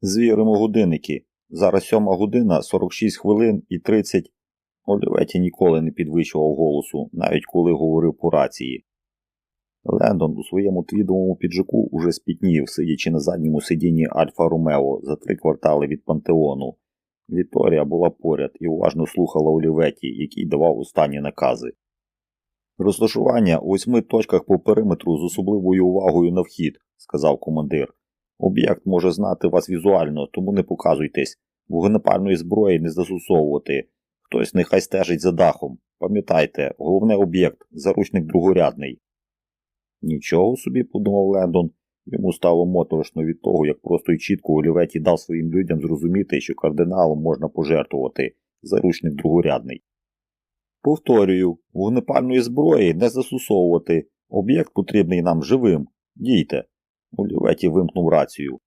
Звіримо годинники. Зараз сьома година, 46 хвилин і 30. Оліветі ніколи не підвищував голосу, навіть коли говорив по рації. Лендон у своєму твідовому піджаку уже спітнів, сидячи на задньому сидінні Альфа Ромео за три квартали від пантеону. Вікторія була поряд і уважно слухала Оліветі, який давав останні накази. Розташування у восьми точках по периметру з особливою увагою на вхід, сказав командир. Об'єкт може знати вас візуально, тому не показуйтесь. Вогнепальної зброї не застосовувати. Хтось нехай стежить за дахом. Пам'ятайте, головне об'єкт, заручник другорядний. Нічого собі, подумав Лендон. Йому стало моторошно від того, як просто і чітко Оліветі дав своїм людям зрозуміти, що кардиналом можна пожертвувати. Заручник другорядний. Повторюю, вогнепальної зброї не застосовувати. Об'єкт потрібний нам живим. Дійте. Оліветі вимкнув рацію.